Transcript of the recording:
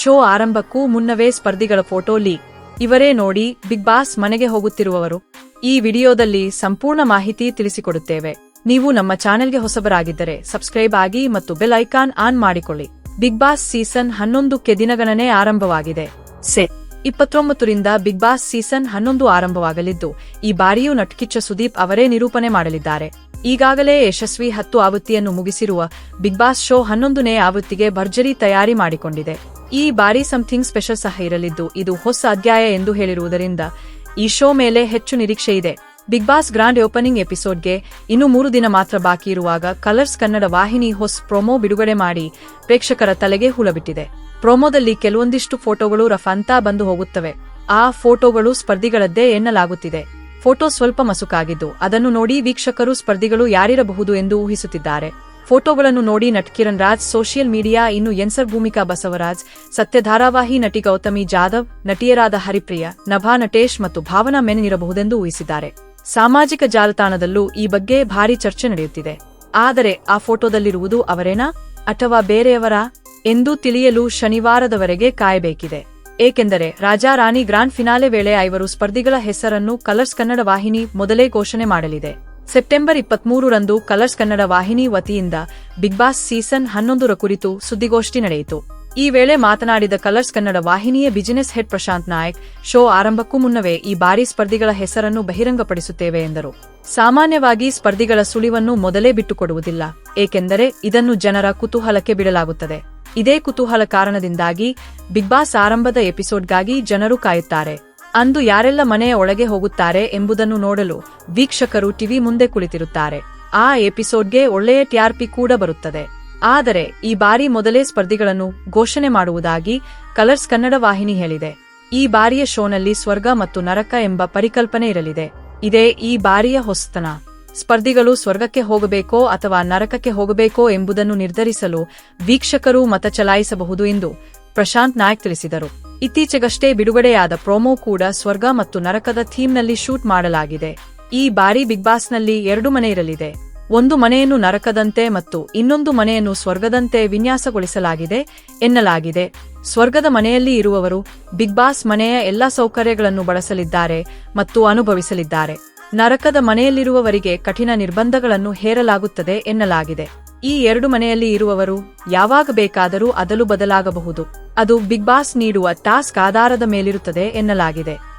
Show ಆರಂಭಕ್ಕೂ ಮುನ್ನವೇ ಸ್ಪರ್ಧಿಗಳ photo leak. ಇವರೇ ನೋಡಿ ಬಿಗ್ ಬಾಸ್ ಮನೆಗೆ ಹೋಗುತ್ತಿರುವವರು. ಈ ವಿಡಿಯೋದಲ್ಲಿ ಸಂಪೂರ್ಣ ಮಾಹಿತಿ ತಿಳಿಸಿಕೊಡುತ್ತೇವೆ. ನೀವು ನಮ್ಮ ಚಾನೆಲ್ಗೆ ಹೊಸಬರಾಗಿದ್ದರೆ ಸಬ್ಸ್ಕ್ರೈಬ್ ಆಗಿ ಮತ್ತು ಬೆಲ್ ಐಕಾನ್ ಆನ್ ಮಾಡಿಕೊಳ್ಳಿ. ಬಿಗ್ ಬಾಸ್ ಸೀಸನ್ ಹನ್ನೊಂದಕ್ಕೆ ದಿನಗಣನೆ ಆರಂಭವಾಗಿದೆ. ಸೆ. ಇಪ್ಪತ್ತೊಂಬತ್ತರಿಂದ ಬಿಗ್ ಬಾಸ್ ಸೀಸನ್ ಹನ್ನೊಂದು ಆರಂಭವಾಗಲಿದ್ದು, ಈ ಬಾರಿಯೂ ನಟ್ಕಿಚ್ಚ ಸುದೀಪ್ ಅವರೇ ನಿರೂಪಣೆ ಮಾಡಲಿದ್ದಾರೆ. ಈಗಾಗಲೇ ಯಶಸ್ವಿ ಹತ್ತು ಆವೃತ್ತಿಯನ್ನು ಮುಗಿಸಿರುವ ಬಿಗ್ ಬಾಸ್ ಶೋ ಹನ್ನೊಂದನೇ ಆವೃತ್ತಿಗೆ ಭರ್ಜರಿ ತಯಾರಿ ಮಾಡಿಕೊಂಡಿದೆ. ಈ ಬಾರಿ ಸಮಥಿಂಗ್ ಸ್ಪೆಷಲ್ ಸಹ ಇರಲಿದ್ದು, ಇದು ಹೊಸ ಅಧ್ಯಾಯ ಎಂದು ಹೇಳಿರುವುದರಿಂದ ಈ ಶೋ ಮೇಲೆ ಹೆಚ್ಚು ನಿರೀಕ್ಷೆ ಇದೆ. ಬಿಗ್ ಬಾಸ್ ಗ್ರಾಂಡ್ ಓಪನಿಂಗ್ ಎಪಿಸೋಡ್ಗೆ ಇನ್ನು ಮೂರು ದಿನ ಮಾತ್ರ ಬಾಕಿ ಇರುವಾಗ ಕಲರ್ಸ್ ಕನ್ನಡ ವಾಹಿನಿ ಹೊಸ ಪ್ರೊಮೋ ಬಿಡುಗಡೆ ಮಾಡಿ ಪ್ರೇಕ್ಷಕರ ತಲೆಗೆ ಹುಳಬಿಟ್ಟಿದೆ. ಪ್ರೊಮೋದಲ್ಲಿ ಕೆಲವೊಂದಿಷ್ಟು ಫೋಟೋಗಳು ರಫಂತಾ ಬಂದು ಹೋಗುತ್ತವೆ. ಆ ಫೋಟೋಗಳು ಸ್ಪರ್ಧಿಗಳದ್ದೇ ಎನ್ನಲಾಗುತ್ತಿದೆ. ಫೋಟೋ ಸ್ವಲ್ಪ ಮಸುಕಾಗಿದ್ದು, ಅದನ್ನು ನೋಡಿ ವೀಕ್ಷಕರು ಸ್ಪರ್ಧಿಗಳು ಯಾರಿರಬಹುದು ಎಂದು ಊಹಿಸುತ್ತಿದ್ದಾರೆ. ಫೋಟೋಗಳನ್ನು ನೋಡಿ ನಟ್ ಕಿರಣ್ ರಾಜ್, ಸೋಷಿಯಲ್ ಮೀಡಿಯಾ, ಇನ್ನು ಎನ್ಸರ್ ಭೂಮಿಕಾ ಬಸವರಾಜ್ ಸತ್ಯ ಧಾರಾವಾಹಿ ನಟಿ ಗೌತಮಿ ಜಾಧವ್, ನಟಿಯರಾದ ಹರಿಪ್ರಿಯ, ನಭಾ ನಟೇಶ್ ಮತ್ತು ಭಾವನಾ ಮೆನನ್ ಇರಬಹುದೆಂದು ಊಹಿಸಿದ್ದಾರೆ. ಸಾಮಾಜಿಕ ಜಾಲತಾಣದಲ್ಲೂ ಈ ಬಗ್ಗೆ ಭಾರೀ ಚರ್ಚೆ ನಡೆಯುತ್ತಿದೆ. ಆದರೆ ಆ ಫೋಟೋದಲ್ಲಿರುವುದು ಅವರೇನಾ ಅಥವಾ ಬೇರೆಯವರ ಎಂದು ತಿಳಿಯಲು ಶನಿವಾರದವರೆಗೆ ಕಾಯಬೇಕಿದೆ. ಏಕೆಂದರೆ ರಾಜಾ ರಾಣಿ ಗ್ರಾಂಡ್ ಫಿನಾಲೆ ವೇಳೆ ಐವರು ಸ್ಪರ್ಧಿಗಳ ಹೆಸರನ್ನು ಕಲರ್ಸ್ ಕನ್ನಡ ವಾಹಿನಿ ಮೊದಲೇ ಘೋಷಣೆ ಮಾಡಲಿದೆ. ಸೆಪ್ಟೆಂಬರ್ ಇಪ್ಪತ್ಮೂರರಂದು ಕಲರ್ಸ್ ಕನ್ನಡ ವಾಹಿನಿ ವತಿಯಿಂದ ಬಿಗ್ ಬಾಸ್ ಸೀಸನ್ ಹನ್ನೊಂದರ ಕುರಿತು ಸುದ್ದಿಗೋಷ್ಠಿ ನಡೆಯಿತು. ಈ ವೇಳೆ ಮಾತನಾಡಿದ ಕಲರ್ಸ್ ಕನ್ನಡ ವಾಹಿನಿಯ business head Prashanth Nayak, show ಆರಂಭಕ್ಕೂ ಮುನ್ನವೇ ಈ ಬಾರಿ ಸ್ಪರ್ಧಿಗಳ ಹೆಸರನ್ನು ಬಹಿರಂಗಪಡಿಸುತ್ತೇವೆ ಎಂದರು. ಸಾಮಾನ್ಯವಾಗಿ ಸ್ಪರ್ಧಿಗಳ ಸುಳಿವನ್ನು ಮೊದಲೇ ಬಿಟ್ಟುಕೊಡುವುದಿಲ್ಲ, ಏಕೆಂದರೆ ಇದನ್ನು ಜನರ ಕುತೂಹಲಕ್ಕೆ ಬಿಡಲಾಗುತ್ತದೆ. ಇದೇ ಕುತೂಹಲ ಕಾರಣದಿಂದಾಗಿ ಬಿಗ್ ಬಾಸ್ ಆರಂಭದ ಎಪಿಸೋಡ್ಗಾಗಿ ಜನರು ಕಾಯುತ್ತಾರೆ. ಅಂದು ಯಾರೆಲ್ಲ ಮನೆಯ ಒಳಗೆ ಹೋಗುತ್ತಾರೆ ಎಂಬುದನ್ನು ನೋಡಲು ವೀಕ್ಷಕರು ಟಿವಿ ಮುಂದೆ ಕುಳಿತಿರುತ್ತಾರೆ. ಆ ಎಪಿಸೋಡ್ಗೆ ಒಳ್ಳೆಯ ಟಿಆರ್ಪಿ ಕೂಡ ಬರುತ್ತದೆ. ಆದರೆ ಈ ಬಾರಿ ಮೊದಲೇ ಸ್ಪರ್ಧಿಗಳನ್ನು ಘೋಷಣೆ ಮಾಡುವುದಾಗಿ ಕಲರ್ಸ್ ಕನ್ನಡ ವಾಹಿನಿ ಹೇಳಿದೆ. ಈ ಬಾರಿಯ ಶೋನಲ್ಲಿ ಸ್ವರ್ಗ ಮತ್ತು ನರಕ ಎಂಬ ಪರಿಕಲ್ಪನೆ ಇರಲಿದೆ. ಇದೇ ಈ ಬಾರಿಯ ಹೊಸತನ. ಸ್ಪರ್ಧಿಗಳು ಸ್ವರ್ಗಕ್ಕೆ ಹೋಗಬೇಕೋ ಅಥವಾ ನರಕಕ್ಕೆ ಹೋಗಬೇಕೋ ಎಂಬುದನ್ನು ನಿರ್ಧರಿಸಲು ವೀಕ್ಷಕರು ಮತ ಚಲಾಯಿಸಬಹುದು ಎಂದು ಪ್ರಶಾಂತ್ ನಾಯಕ್ ತಿಳಿಸಿದರು. ಇತ್ತೀಚೆಗಷ್ಟೇ ಬಿಡುಗಡೆಯಾದ ಪ್ರೋಮೋ ಕೂಡ ಸ್ವರ್ಗ ಮತ್ತು ನರಕದ ಥೀಮ್ನಲ್ಲಿ ಶೂಟ್ ಮಾಡಲಾಗಿದೆ. ಈ ಬಾರಿ ಬಿಗ್ ಬಾಸ್ನಲ್ಲಿ ಎರಡು ಮನೆ ಇರಲಿದೆ ಒಂದು ಮನೆಯನ್ನು ನರಕದಂತೆ ಮತ್ತು ಇನ್ನೊಂದು ಮನೆಯನ್ನು ಸ್ವರ್ಗದಂತೆ ವಿನ್ಯಾಸಗೊಳಿಸಲಾಗಿದೆ ಎನ್ನಲಾಗಿದೆ. ಸ್ವರ್ಗದ ಮನೆಯಲ್ಲಿ ಇರುವವರು ಬಿಗ್ ಬಾಸ್ ಮನೆಯ ಎಲ್ಲಾ ಸೌಕರ್ಯಗಳನ್ನು ಬಳಸಲಿದ್ದಾರೆ ಮತ್ತು ಅನುಭವಿಸಲಿದ್ದಾರೆ. ನರಕದ ಮನೆಯಲ್ಲಿರುವವರಿಗೆ ಕಠಿಣ ನಿರ್ಬಂಧಗಳನ್ನು ಹೇರಲಾಗುತ್ತದೆ ಎನ್ನಲಾಗಿದೆ. ಈ ಎರಡು ಮನೆಯಲ್ಲಿ ಇರುವವರು ಯಾವಾಗ ಬೇಕಾದರೂ ಅದಲು ಬದಲಾಗಬಹುದು. ಅದು ಬಿಗ್ ಬಾಸ್ ನೀಡುವ ಟಾಸ್ಕ್ ಆಧಾರದ ಮೇಲಿರುತ್ತದೆ ಎನ್ನಲಾಗಿದೆ.